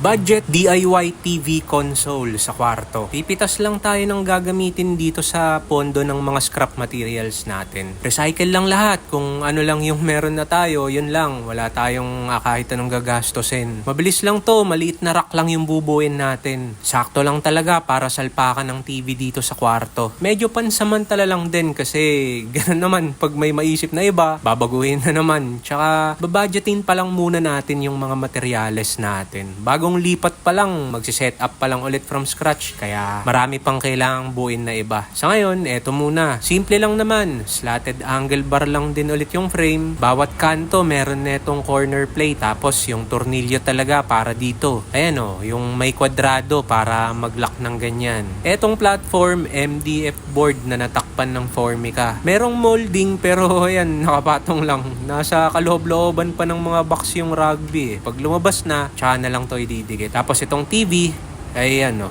Budget DIY TV console sa kwarto. Pipitas lang tayo ng gagamitin dito sa pondo ng mga scrap materials natin. Recycle lang lahat. Kung ano lang yung meron na tayo, yun lang. Wala tayong ah, kahit anong gagastosin. Mabilis lang to. Maliit na rack lang yung bubuin natin. Sakto lang talaga para salpakan ng TV dito sa kwarto. Medyo pansamantala lang din kasi ganun naman pag may maisip na iba, babaguhin na naman. Tsaka babudgetin pa lang muna natin yung mga materyales natin. Bagong lipat pa lang, magsiset up pa lang ulit from scratch. Kaya marami pang kailangang buuin na iba. Sa ngayon, eto muna. Simple lang naman. Slatted angle bar lang din ulit yung frame. Bawat kanto meron netong corner plate. Tapos yung tornilyo talaga para dito. Ayan o, yung may kwadrado para mag-lock ng ganyan. Etong platform, MDF board na natakpan ng Formica. Merong molding pero ayan, nakapatong lang. Nasa kaloob-looban pa ng mga box yung rugby. eh. Pag lumabas na, tsaka na lang to ididikit. Tapos itong TV, ayan o.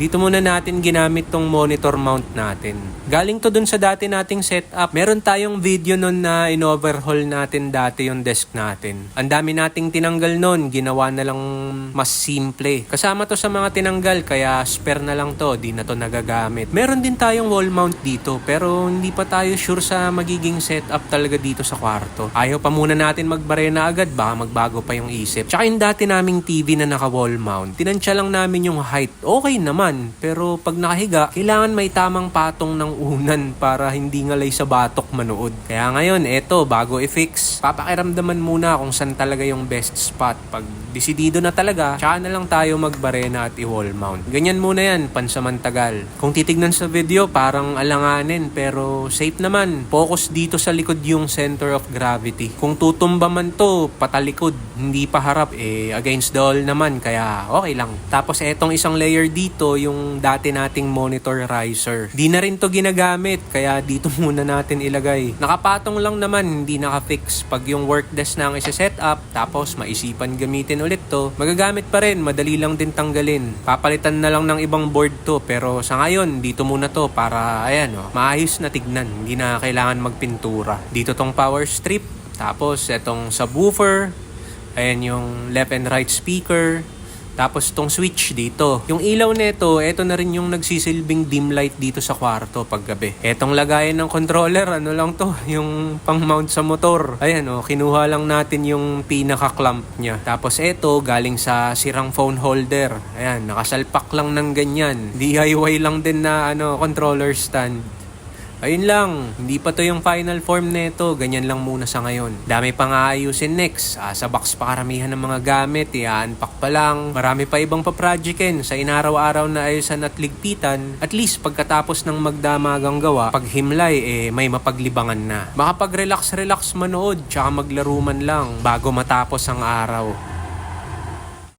Dito muna natin ginamit tong monitor mount natin. Galing to dun sa dati nating setup. Meron tayong video nun na in-overhaul natin dati yung desk natin. Ang dami nating tinanggal nun. Ginawa na lang mas simple. Kasama to sa mga tinanggal kaya spare na lang to. Di na to nagagamit. Meron din tayong wall mount dito pero hindi pa tayo sure sa magiging setup talaga dito sa kwarto. Ayaw pa muna natin magbarena agad baka magbago pa yung isip. Tsaka yung dati naming TV na naka wall mount. Tinansya lang namin yung height. Okay naman. Pero pag nakahiga, kailangan may tamang patong ng unan para hindi ngalay sa batok manood. Kaya ngayon, eto, bago i-fix, papakiramdaman muna kung saan talaga yung best spot. Pag desidido na talaga, tsaka na lang tayo magbarena at i-wall mount. Ganyan muna yan, pansamantagal. Kung titignan sa video, parang alanganin, pero safe naman. Focus dito sa likod yung center of gravity. Kung tutumba man to, patalikod, hindi pa harap, eh, against the wall naman, kaya okay lang. Tapos etong isang layer dito, yung dati nating monitor riser. Di na rin to ginagamit, kaya dito muna natin ilagay. Nakapatong lang naman, hindi nakafix. Pag yung work desk na ang isa-set up, tapos maisipan gamitin ulit to, magagamit pa rin, madali lang din tanggalin. Papalitan na lang ng ibang board to, pero sa ngayon, dito muna to para, ayan oh, maayos na tignan. Hindi na kailangan magpintura. Dito tong power strip, tapos etong subwoofer, ayan yung left and right speaker, tapos tong switch dito. Yung ilaw nito, eto na rin yung nagsisilbing dim light dito sa kwarto pag gabi. Etong lagayan ng controller, ano lang to, yung pang mount sa motor. Ayan oh, kinuha lang natin yung pinaka-clamp niya. Tapos eto, galing sa sirang phone holder. Ayan, nakasalpak lang ng ganyan. DIY lang din na ano, controller stand. Ayun lang, hindi pa to yung final form nito, ganyan lang muna sa ngayon. Dami pang aayusin next, ah, sa box pa karamihan ng mga gamit, i-unpack pa lang. Marami pa ibang paprojectin sa inaraw-araw na ayusan at ligpitan. At least pagkatapos ng magdamagang gawa, pag himlay, eh, may mapaglibangan na. Makapag-relax-relax manood, tsaka maglaro man lang bago matapos ang araw.